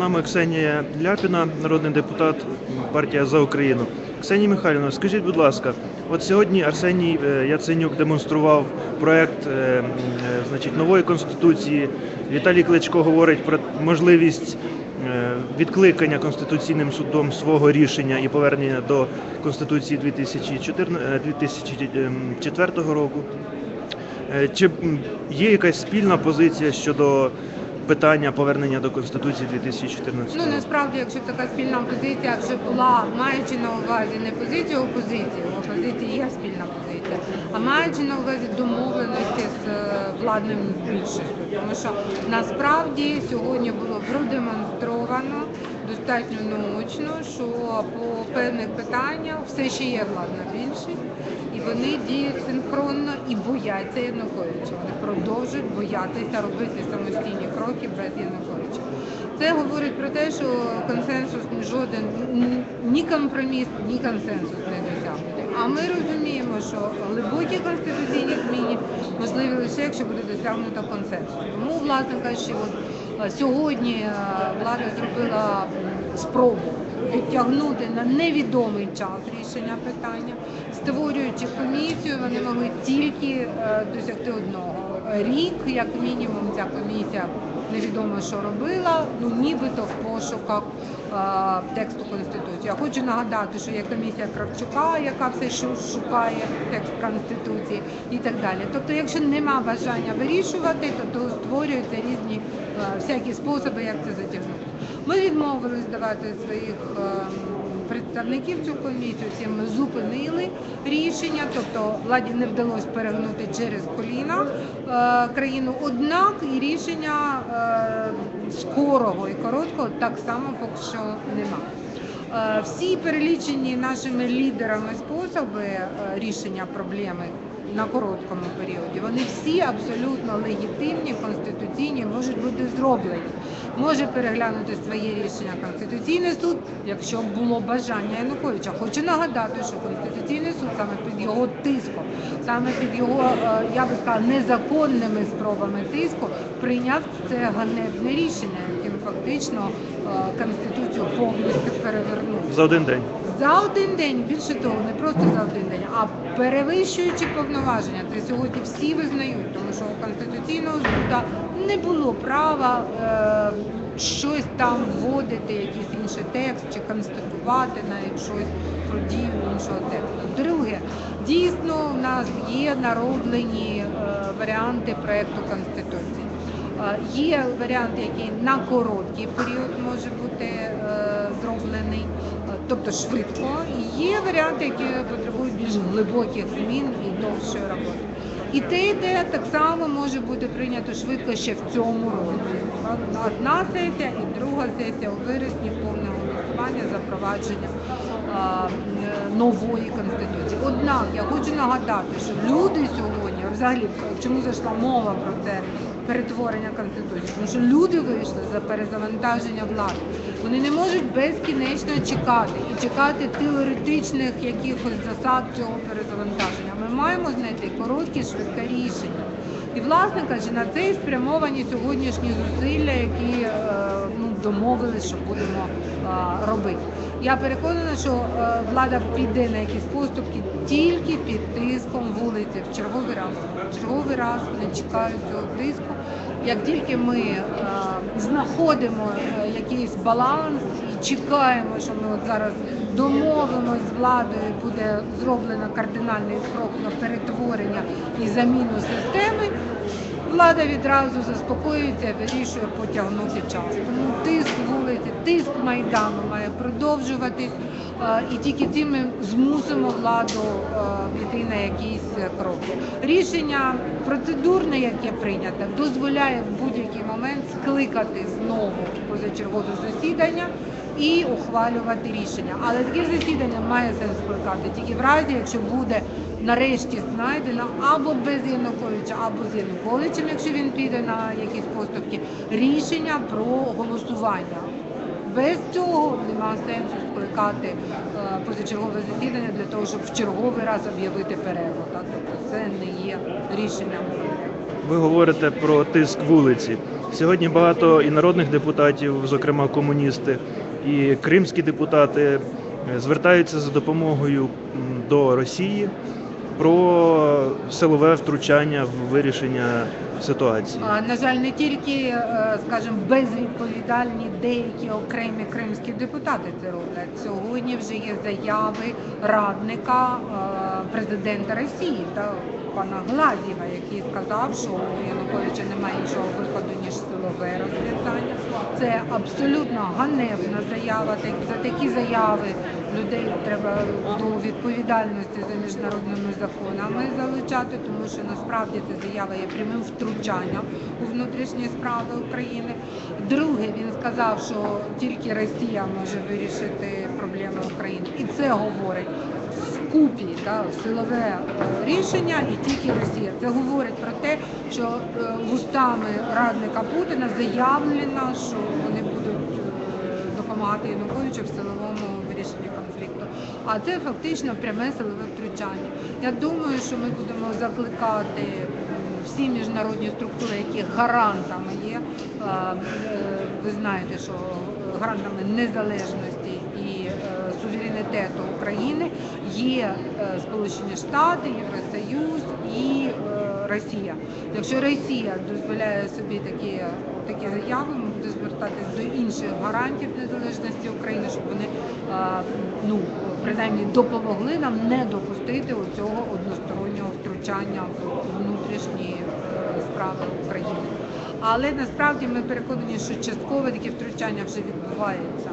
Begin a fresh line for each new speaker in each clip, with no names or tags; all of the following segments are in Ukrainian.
нами Ксенія Ляпіна, народний депутат партія за Україну. Ксенія Михайлівна, скажіть, будь ласка, от сьогодні Арсеній е, Яценюк демонстрував проект е, е, нової конституції. Віталій Кличко говорить про можливість відкликання конституційним судом свого рішення і повернення до конституції 2014, е, 2004 року. Чи є якась спільна позиція щодо питання повернення до Конституції 2014
Ну насправді, якщо така спільна позиція вже була, маючи на увазі не позицію опозиції, у опозиції є спільна позиція, а маючи на увазі домовленості з е, владним більшістю. Тому що насправді сьогодні було продемонстровано достатньо наочно, що по певних питаннях все ще є владна більшість, вони діють синхронно і бояться Януковича. Вони продовжують боятися робити самостійні кроки без Януковича. Це говорить про те, що консенсус жоден ні компроміс, ні консенсус не досягнути. А ми розуміємо, що глибокі конституційні зміни можливі лише якщо буде досягнуто консенсус. Тому, власне кажучи, от сьогодні е, влада зробила спробу відтягнути на невідомий час рішення питання, створюючи комісію, вони могли тільки е, досягти одного. Рік, як мінімум, ця комісія невідомо що робила, ну нібито в пошуках е, тексту конституції. Я хочу нагадати, що є комісія Кравчука, яка все ще шукає текст конституції і так далі. Тобто, якщо нема бажання вирішувати, то, то створюються різні е, всякі способи, як це затягнути. Ми відмовились давати своїх. е, Представників цю комісію ми зупинили рішення, тобто владі не вдалося перегнути через коліна е, країну. Однак і рішення е, скорого і короткого так само поки що нема. Е, Всі перелічені нашими лідерами способи рішення проблеми на короткому періоді, вони всі абсолютно легітимні, конституційні, можуть бути зроблені. Може переглянути своє рішення Конституційний суд, якщо було бажання Януковича. Хочу нагадати, що Конституційний суд саме під його тиском, саме під його, е, я би сказала, незаконними спробами тиску прийняв це ганебне рішення, яким фактично е, Конституцію повністю перевернув.
За один день.
За один день, більше того, не просто за один день, а перевищуючи повноваження, це сьогодні всі визнають, тому що у Конституційного суду не було права е, щось там вводити, якийсь інший текст чи констатувати навіть щось про дію іншого тексту. Друге, дійсно у нас є нароблені е, варіанти проекту Конституції. Е, Є варіант, який на короткий період може бути зроблений, тобто швидко. Є варіанти, які потребують більш глибоких змін і довшої роботи. І те, і так само може бути прийнято швидко ще в цьому році. Одна сесія і друга сесія у вересні повне голосування запровадження нової конституції. Однак я хочу нагадати, що люди сьогодні, взагалі, чому зайшла мова про це перетворення конституції, тому що люди вийшли за перезавантаження влади. Вони не можуть безкінечно чекати і чекати теоретичних якихось засад цього перезавантаження. Ми маємо знайти короткі, швидке рішення. І, власне кажучи, на це і спрямовані сьогоднішні зусилля, які е, ну, домовились, що будемо е, робити. Я переконана, що е, влада піде на якісь поступки тільки під тиском вулиці в черговий раз. В черговий раз вони чекають цього тиску. Як тільки ми е, знаходимо е, якийсь баланс і чекаємо, що ми от зараз домовимось з владою, буде зроблено кардинальний крок на перетворення і заміну системи, влада відразу заспокоюється, і вирішує потягнути час. Тому тиск тиск майдану має продовжуватись, е, і тільки цим ми змусимо владу е, піти на якісь кроки. Рішення процедурне, яке прийнято, дозволяє в будь-який момент скликати знову позачергове засідання і ухвалювати рішення. Але таке засідання має сенс скликати тільки в разі, якщо буде нарешті знайдено або без Януковича, або з Януковичем, якщо він піде на якісь поступки, рішення про голосування. Без цього нема сенсу скликати е, позачергове засідання для того, щоб в черговий раз об'явити перерву. Тобто це не є рішенням.
ви говорите про тиск вулиці. Сьогодні багато і народних депутатів, зокрема комуністи, і кримські депутати е, звертаються за допомогою до Росії про силове втручання в вирішення ситуації.
На жаль, не тільки, е, скажімо, безвідповідальні деякі окремі кримські депутати це роблять. Сьогодні вже є заяви радника е, президента Росії та пана Глазєва, який сказав, що у Януковича немає іншого виходу ніж силове розв'язання. Це абсолютно ганебна заява. За такі заяви людей треба до відповідальності за міжнародними законами залучати, тому що насправді ця заява є прямим втручанням у внутрішні справи України. Друге, він сказав, що тільки Росія може вирішити проблеми України, і це говорить вкупі да, силове е, рішення і тільки Росія. Це говорить про те, що е, вустами радника Путіна заявлено, що вони будуть е, допомагати Януковичу в силовому вирішенні. А це фактично пряме силове втручання. Я думаю, що ми будемо закликати всі міжнародні структури, які гарантами є. Е, Ви знаєте, що гарантами незалежності і е, суверенітету України є е, Сполучені Штати, Євросоюз і Росія. Якщо Росія дозволяє собі такі, такі заяви, ми будемо звертатись до інших гарантів незалежності України, щоб вони ну принаймні допомогли нам не допустити оцього одностороннього втручання в внутрішні е, справи України. Але насправді ми переконані, що часткове таке втручання вже відбувається.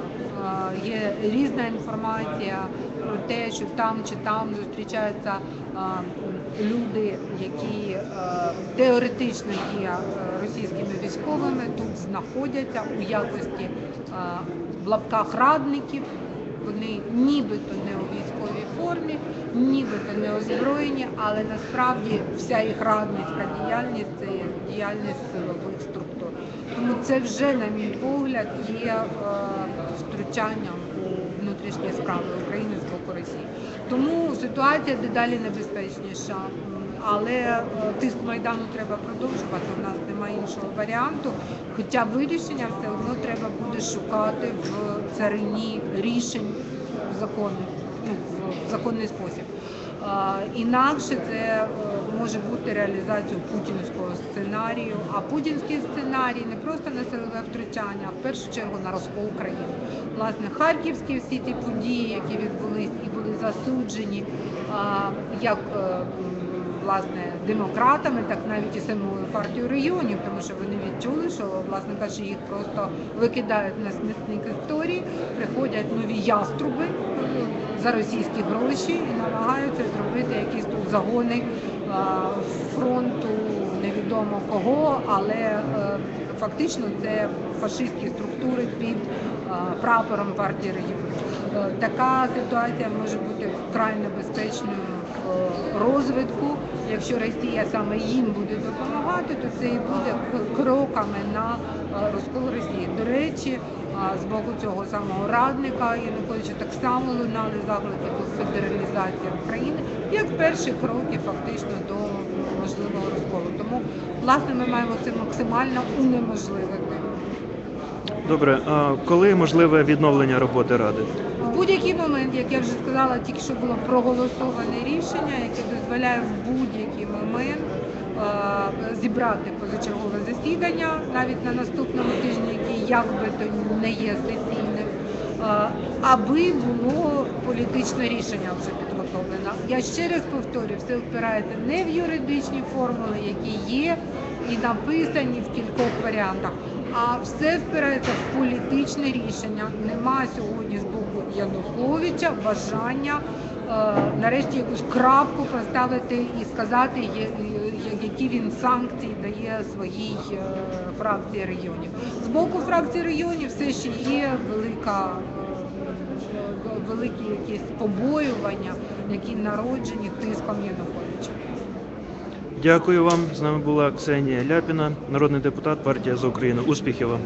Е, Є різна інформація про те, що там чи там зустрічаються е, люди, які теоретично є російськими військовими, тут знаходяться у якості в лапках радників. Вони нібито не у військовій формі, нібито не озброєні, але насправді вся їх радницька діяльність це є діяльність силових структур. Тому це вже, на мій погляд, є е, втручанням у внутрішні справи України з боку Росії. Тому ситуація дедалі небезпечніша. Але е, тиск майдану треба продовжувати. У нас немає іншого варіанту. Хоча вирішення все одно треба буде шукати в царині рішень законних, ну, в законний спосіб. Інакше це е, може бути реалізацією путінського сценарію. А путінський сценарій не просто на силове втручання, а в першу чергу на розкол України. Власне, харківські всі ті події, які відбулись і були засуджені, як е, власне демократами, так навіть і самою партією регіонів, тому що вони відчули, що власне кажучи, їх просто викидають на смітник історії, приходять нові яструби е, за російські гроші і намагаються зробити якісь тут загони е, фронту невідомо кого, але е, фактично це фашистські структури під прапором партії регіонів. Е, Така ситуація може бути вкрай небезпечною в розвитку. Якщо Росія саме їм буде допомагати, то це і буде кроками на е, розкол Росії. До речі, з боку цього самого радника Януковича так само лунали заклики до федералізації України як перші кроки фактично до можливого розколу. Тому власне ми маємо це максимально унеможливити.
Добре, а коли можливе відновлення роботи ради?
Будь-який момент, як я вже сказала, тільки що було проголосоване рішення, яке дозволяє в будь-який момент е, зібрати позачергове засідання навіть на наступному тижні, який як би то не є сесійним, е, аби було політичне рішення вже підготовлено. Я ще раз повторюю, все впирається не в юридичні формули, які є і написані в кількох варіантах. А все впирається в політичне рішення. Нема сьогодні з боку Януковича бажання е, нарешті якусь крапку поставити і сказати, які він санкції дає своїй е, фракції регіонів. З боку фракції регіонів все ще є велика. е, Великі якісь побоювання, які народжені тиском Януковича.
Дякую вам. З нами була Ксенія Ляпіна, народний депутат партія за Україну. Успіхів вам.